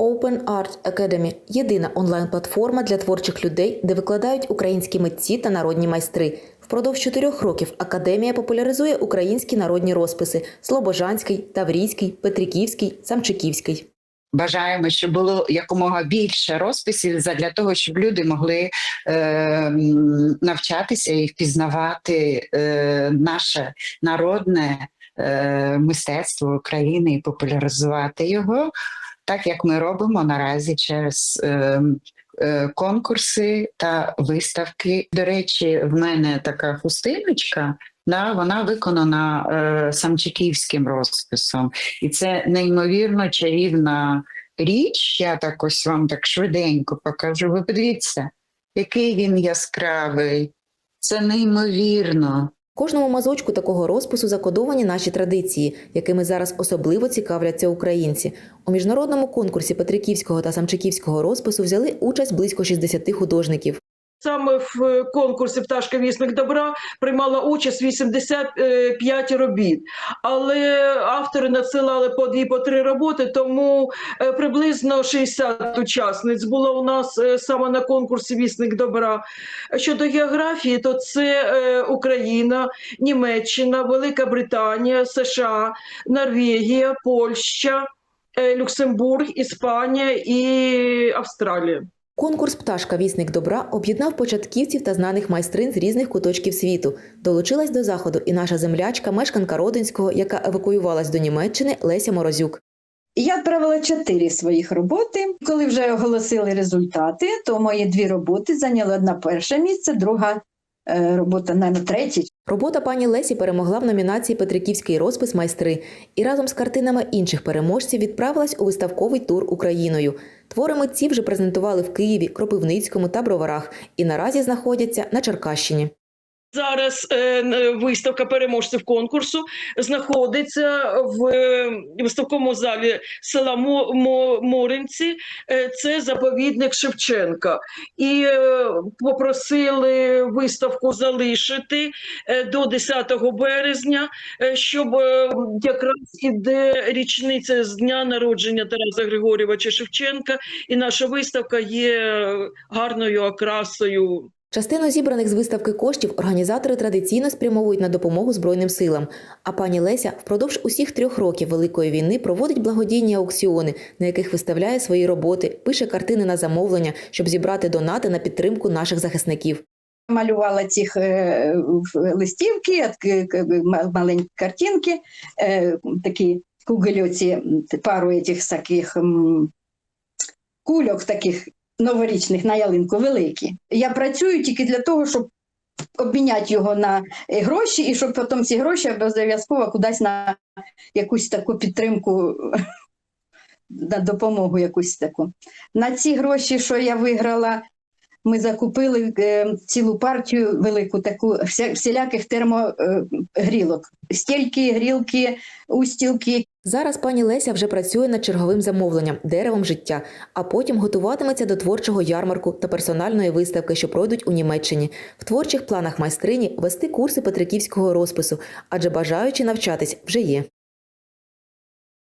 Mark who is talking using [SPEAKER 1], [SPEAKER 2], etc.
[SPEAKER 1] Open Art Academy – єдина онлайн-платформа для творчих людей, де викладають українські митці та народні майстри. Впродовж чотирьох років академія популяризує українські народні розписи – Слобожанський, Таврійський, Петриківський, Самчиківський.
[SPEAKER 2] Бажаємо, щоб було якомога більше розписів для того, щоб люди могли е, навчатися і впізнавати е, наше народне мистецтво України і популяризувати його, так як ми робимо наразі через е, е, конкурси та виставки. До речі, в мене така хустиночка. Да, вона виконана е, самчиківським розписом, і це неймовірно чарівна річ. Я так ось вам так швиденько покажу. Ви подивіться, який він яскравий. Це неймовірно.
[SPEAKER 1] Кожному мазочку такого розпису закодовані наші традиції, якими зараз особливо цікавляться українці. У міжнародному конкурсі Петриківського та Самчиківського розпису взяли участь близько 60 художників.
[SPEAKER 3] Саме в е, конкурсі Пташка вісник добра приймала участь 85 робіт, але автори надсилали по дві по три роботи, тому е, приблизно 60 учасниць було у нас е, саме на конкурсі Вісник добра. Щодо географії, то це Україна, Німеччина, Велика Британія, США, Норвегія, Польща, Люксембург, Іспанія і Австралія.
[SPEAKER 1] Конкурс Пташка Вісник добра об'єднав початківців та знаних майстрин з різних куточків світу. Долучилась до заходу і наша землячка, мешканка Родинського, яка евакуювалась до Німеччини Леся Морозюк.
[SPEAKER 4] Я відправила чотири своїх роботи. Коли вже оголосили результати, то мої дві роботи зайняли одна перше місце, друга робота, на третій.
[SPEAKER 1] Робота пані Лесі перемогла в номінації Петриківський розпис майстри і разом з картинами інших переможців відправилась у виставковий тур Україною. Твори митці вже презентували в Києві, Кропивницькому та Броварах і наразі знаходяться на Черкащині.
[SPEAKER 3] Зараз е, виставка переможців конкурсу знаходиться в е, виставковому залі села Мо- Мо- Моринці. Е, Це заповідник Шевченка. І е, попросили виставку залишити до 10 березня, щоб якраз іде річниця з дня народження Тараса Григорьовича Шевченка, і наша виставка є гарною окрасою
[SPEAKER 1] Частину зібраних з виставки коштів організатори традиційно спрямовують на допомогу Збройним силам. А пані Леся впродовж усіх трьох років Великої війни проводить благодійні аукціони, на яких виставляє свої роботи, пише картини на замовлення, щоб зібрати донати на підтримку наших захисників.
[SPEAKER 4] Малювала цих е, листівки, маленькі картинки, е, такі кугельоці, пару цих таких кульок таких новорічних на ялинку великі. Я працюю тільки для того, щоб обміняти його на е, гроші, і щоб потім ці гроші обов'язково кудись на якусь таку підтримку, на допомогу якусь таку. На ці гроші, що я виграла, ми закупили е, цілу партію велику таку всіляких термогрілок. Стільки, грілки, устілки,
[SPEAKER 1] Зараз пані Леся вже працює над черговим замовленням деревом життя, а потім готуватиметься до творчого ярмарку та персональної виставки, що пройдуть у Німеччині. В творчих планах майстрині вести курси петриківського розпису, адже бажаючи навчатись вже є.